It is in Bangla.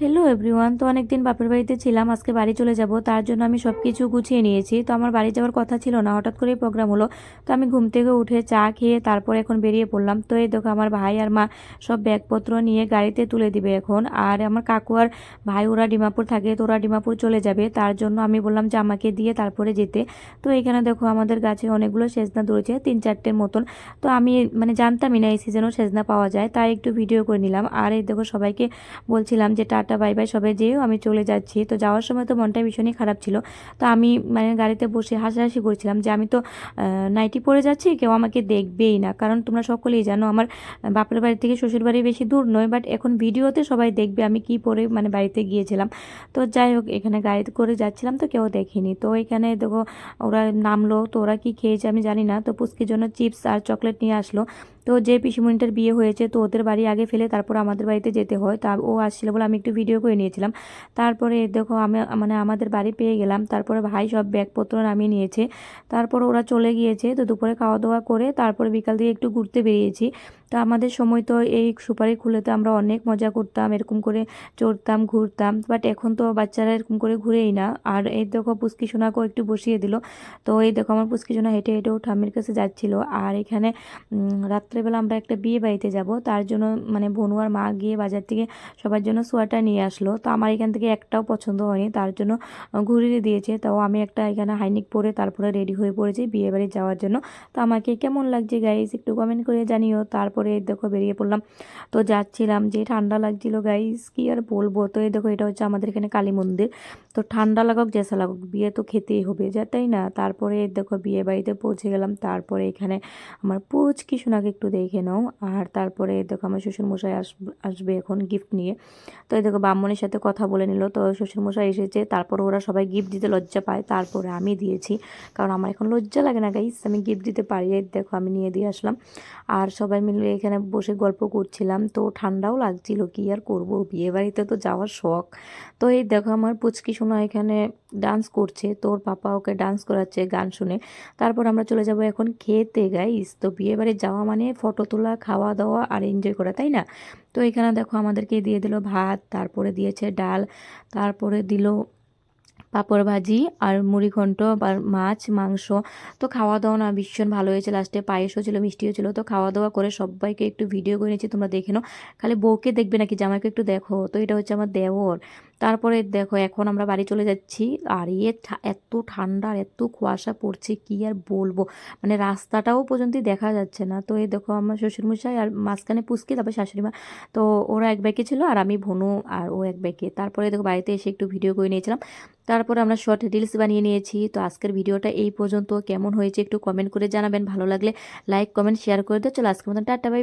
হ্যালো এভরিওয়ান তো অনেকদিন বাপের বাড়িতে ছিলাম, আজকে বাড়ি চলে যাব। তার জন্য আমি সব কিছু গুছিয়ে নিয়েছি। তো আমার বাড়ি যাওয়ার কথা ছিল না, হঠাৎ করেই প্রোগ্রাম হলো। তো আমি ঘুম থেকে উঠে চা খেয়ে তারপর এখন বেরিয়ে পড়লাম। তো এই দেখো, আমার ভাই আর মা সব ব্যাগপত্র নিয়ে গাড়িতে তুলে দিবে এখন। আর আমার কাকু আর ভাই, ওরা ডিমাপুর থাকে, তো ওরা ডিমাপুর চলে যাবে। তার জন্য আমি বললাম যে আমাকে দিয়ে তারপরে যেতে। তো এখানে দেখো, আমাদের গাছে অনেকগুলো সেজনা ধরেছে, তিন চারটের মতন। তো আমি মানে জানতামই না এই সিজনেও সেজনা পাওয়া যায়, তাই একটু ভিডিও করে নিলাম। আর এই দেখো, সবাইকে বলছিলাম যে টাটা বাই বাই সবাই যেয়েও আমি চলে যাচ্ছি। তো যাওয়ার সময় তো মনটা ভীষণই খারাপ ছিল। তো আমি মানে গাড়িতে বসে হাসাহাসি করছিলাম যে আমি তো নাইটি পরে যাচ্ছি, কেউ আমাকে দেখবেই না। কারণ তোমরা সকলেই জানো আমার বাপের বাড়ি থেকে শ্বশুর বাড়ি বেশি দূর নয় বাট এখন ভিডিওতে সবাই দেখবে আমি কি পরে মানে বাড়িতে গিয়েছিলাম। তো যাই হোক, এখানে গাড়িতে করে যাচ্ছিলাম, তো কেউ দেখেনি। তো এখানে দেখো ওরা নামলো, তো ওরা কি খেয়েছে আমি জানি না। তো পুচকির জন্য চিপস আর চকলেট নিয়ে আসলো। তো যে পিসিমণিটার বিয়ে হয়েছে, তো ওদের বাড়ি আগে ফেলে তারপর আমাদের বাড়িতে যেতে হয়। তা ও আসছিল বলে আমি একটু ভিডিও করে নিয়েছিলাম। তারপরে দেখো আমি মানে আমাদের বাড়ি পেয়ে গেলাম। তারপরে ভাই সব ব্যাগপত্র নামিয়ে নিয়েছে। তারপর ওরা চলে গিয়েছে। তো দুপুরে খাওয়া দাওয়া করে তারপরে বিকাল দিয়ে একটু ঘুরতে বেরিয়েছি। তো আমাদের সময় তো এই সুপারি খুলেতে আমরা অনেক মজা করতাম, এরকম করে চড়তাম, ঘুরতাম বাট এখন তো বাচ্চারা এরকম করে ঘুরেই না। আর এই দেখো পুষ্কি সোনাকেও একটু বসিয়ে দিল। তো এই দেখো আমার পুষ্কি সোনা হেঁটে হেঁটেও ঠাম্মির কাছে যাচ্ছিল। আর এখানে রাত্রেবেলা আমরা একটা বিয়ে বাড়িতে যাব। তার জন্য মানে বনুয়ার মা গিয়ে বাজার থেকে সবার জন্য সোয়াটার নিয়ে আসলো। তো আমার এখান থেকে একটাও পছন্দ হয়নি। তার জন্য ঘুরিয়ে দিয়েছে। তাও আমি একটা এখানে হাইনিক পরে তারপরে রেডি হয়ে পড়েছি বিয়ে বাড়ি যাওয়ার জন্য। তো আমাকে কেমন লাগছে গাইজ একটু কমেন্ট করে জানিও। তারপরে দেখো বেরিয়ে পড়লাম। তো যাচ্ছিলাম যে ঠান্ডা লাগছিল গাইস কি আর বলব? তো এই দেখো এটা হচ্ছে আমাদের এখানে কালী মন্দির। তো ঠান্ডা লাগুক জেসা লাগুক, বিয়ে তো খেতেই হবে, যা তাই না? তারপরে দেখো বিয়ে বাড়িতে পৌঁছে গেলাম। তারপরে এখানে আমার পুচকি সোনাকে একটু দেখে নাও। আর তারপরে দেখো আমার শ্বশুরমশাই আসবে আসবে এখন গিফট নিয়ে। তো এই দেখো ব্রাহ্মণের সাথে কথা বলে নিল। তো শ্বশুরমশাই এসেছে, তারপর ওরা সবাই গিফট দিতে লজ্জা পায়। তারপরে আমি দিয়েছি। কারণ আমার এখন লজ্জা লাগে না গাইস আমি গিফট দিতে পারি। দেখো আমি নিয়ে দিয়ে আসলাম। আর সবাই মিলে এখানে বসে গল্প করছিলাম। তো ঠান্ডাও লাগছিল, কি আর করব? বিয়ে বাড়িতে তো যাওয়ার শখ। তো এই দেখো আমার পুচকি শোনা এখানে ডান্স করছে। তোর পাপা ওকে ডান্স করাচ্ছে গান শুনে। তারপর আমরা চলে যাব এখন খেতে গাইস তো বিয়ে বাড়ি যাওয়া মানে ফটো তোলা খাওয়া দাওয়া আর এনজয় করা, তাই না? তো এখানে দেখো আমাদেরকে দিয়ে দিল ভাত, তারপরে দিয়েছে ডাল, তারপরে দিল পাঁপড় ভাজি আর মুড়ি ঘন্ট আর মাছ, মাংস। তো খাওয়া দাওয়া না, ভীষণ ভালো হয়েছে লাস্টে পায়েসও ছিল, মিষ্টিও ছিল। তো খাওয়া দাওয়া করে সবাইকে একটু ভিডিও করে নিয়েছি, তোমরা দেখে নাও। খালি বউকে দেখবে নাকি? জামাইকে একটু দেখো। তো এটা হচ্ছে আমার দেওর। তারপরে দেখো, এখন আমরা বাড়ি চলে যাচ্ছি। আর ইয়ে এত ঠান্ডা আর এত কুয়াশা পড়ছে, কি আর বলব? মানে রাস্তাটাও পর্যন্ত দেখা যাচ্ছে না। তো এই দেখো, আমার শ্বশুরমশাই আর মাঝখানে পুষকি, তারপর শাশুড়ি মা। তো ওরা এক ব্যাগে ছিল আর আমি ভনু আর ও এক ব্যাগে তারপরে দেখো, বাড়িতে এসে একটু ভিডিও করে নিয়েছিলাম। তারপরে আমরা শর্ট রিলস বানিয়ে নিয়েছি। তো আজকের ভিডিওটা এই পর্যন্ত। কেমন হয়েছে একটু কমেন্ট করে জানাবেন। ভালো লাগলে লাইক কমেন্ট শেয়ার করে দেয় চলো আজকের মতন, টাটা বাই